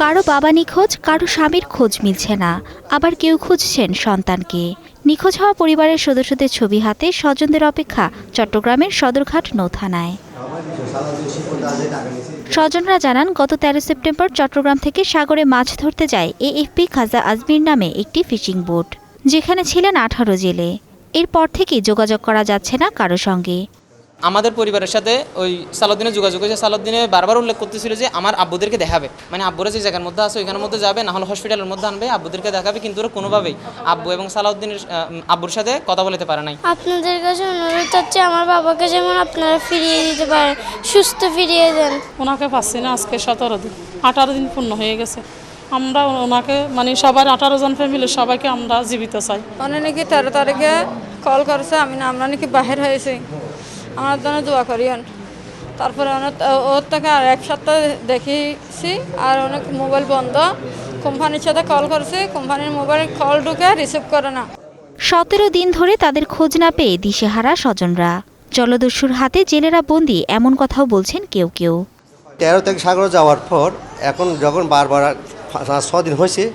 কারও বাবা নিখোঁজ, কারও স্বামীর খোঁজ মিলছে না। আবার কেউ খুঁজছেন সন্তানকে। নিখোঁজ হওয়া পরিবারের সদস্যদের ছবি হাতে স্বজনদের অপেক্ষা চট্টগ্রামের সদরঘাট নৌথানায়। স্বজনরা জানান, গত তেরো সেপ্টেম্বর চট্টগ্রাম থেকে সাগরে মাছ ধরতে যায় এএফপি খাজা আজমির নামে একটি ফিশিং বোট, যেখানে ছিলেন আঠারো জেলে। এরপর থেকেই যোগাযোগ করা যাচ্ছে না কারও সঙ্গে। আমাদের পরিবারের সাথে ওই সালাউদ্দিনের যোগাযোগ হয়েছে। সালাউদ্দিনে বারবার উল্লেখ করতেছিল যে আমার আব্বুদেরকে দেখাবে। মানে আব্বুরা যে জায়গার মধ্যে আছে ওইখানের মধ্যে যাবে না হলে হসপিটালের মধ্যে আনবে আব্বুদেরকে দেখাবে কিন্তু ওরা কোনোভাবেই আব্বু এবং সালাউদ্দিনের আব্বুর সাথে কথা বলতে পারে নাই। আপনাদের কাছে অনুরোধ হচ্ছে আমার বাবাকে যেমন আপনারা ফিরিয়ে দিতে পারেন সুস্থ ফিরিয়ে দেন। ওনাকে পাচ্ছি না আজকে সতেরো দিন। আঠারো দিন পূর্ণ হয়ে গেছে। আমরা ওনাকে মানে সবার আঠারো জন ফ্যামিলির সবাইকে আমরা জীবিত চাই। উনি নাকি তেরো তারিখে কল করছে আমি না আমরা নাকি বাহির হয়েছি। আমার জন্য দোয়া করিয়েন তারপরে অনেক- ওর থেকে আর এক সপ্তাহ দেখিছি আর অনেক মোবাইল বন্ধ। কোম্পানির সাথে কল করছি কোম্পানির মোবাইল কল ঢুকে রিসিভ করে না। সতেরো দিন ধরে তাদের খোঁজ না পেয়ে দিশেহারা স্বজনরা। জলদস্যুর হাতে জেলেরা বন্দি এমন কথাও বলছেন কেউ কেউ। তেরো থেকে সাগরে যাওয়ার পর এখন যখন বারবার পাঁচ ছ দিন হয়েছে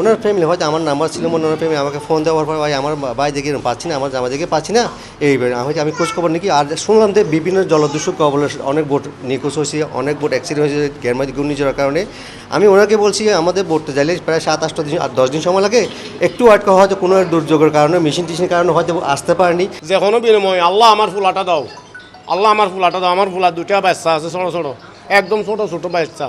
ওনার ফ্যামিলি হয়তো আমার নাম্বার ছিল, মনে ওনার ফ্যামিলি আমাকে ফোন দেওয়ার পর, ভাই, আমার ভাই দেখে পাচ্ছি না, আমার জামা দেখে পাচ্ছি না। এই আমি আমি খোঁজ খবর নাকি আর শুনলাম যে বিভিন্ন জলদস্যু কবলে অনেক বোট নিখোঁজ হয়েছে, অনেক বোট অ্যাক্সিডেন্ট হয়েছে গ্যারমাদি ঘূর্ণিঝড়ের কারণে। আমি ওনাকে বলছি, আমাদের বোটতে যাইলে প্রায় সাত, আটটা দিন আর দশ দিন সময় লাগে। একটু আটকা হয়তো কোনো দুর্যোগের কারণে মেশিন টিশিনের কারণে হয়তো আসতে পারেনি। যে কোনো বিনিময়, আল্লাহ আমার ফুলাটা দাও। আল্লাহ আমার ফুলাটা দাও। আমার ফুলা দুটা বাচ্চা আছে, ছোটো ছোটো। একদম ছোটো ছোটো বাচ্চা।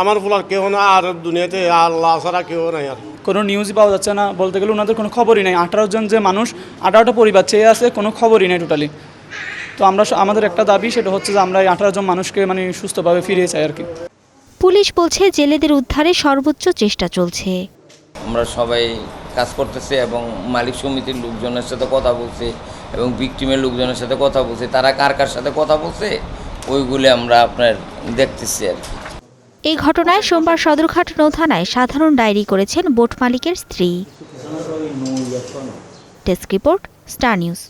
আমার ফুলার কেউ না আর দুনিয়াতে আল্লাহ ছাড়া কেউ নাই আর। কোনো নিউজই পাওয়া যাচ্ছে না বলতে গেলে ওনাদের কোনো খবরই নেই। আঠারো জন যে মানুষ আঠারোটা পরিবার চেয়ে আছে কোনো খবরই নেই টোটালি তো আমরা আমাদের একটা দাবি সেটা হচ্ছে যে আমরা এই আঠারো জন মানুষকে মানে সুস্থভাবে ফিরিয়ে চাই আর কি। পুলিশ বলছে জেলেদের উদ্ধারে সর্বোচ্চ চেষ্টা চলছে। আমরা সবাই কাজ করতেছি এবং মালিক সমিতির লোকজনের সাথে কথা বলছে এবং ভিকটিমের লোকজনের সাথে কথা বলছে। তারা কার কার সাথে কথা বলছে ওইগুলি আমরা আপনার দেখতেছি আর কি। এই ঘটনায় সোমবার সদরঘাট নৌ থানায় সাধারণ ডায়েরি করেছেন বোট মালিকের স্ত্রী। Desk report, star news.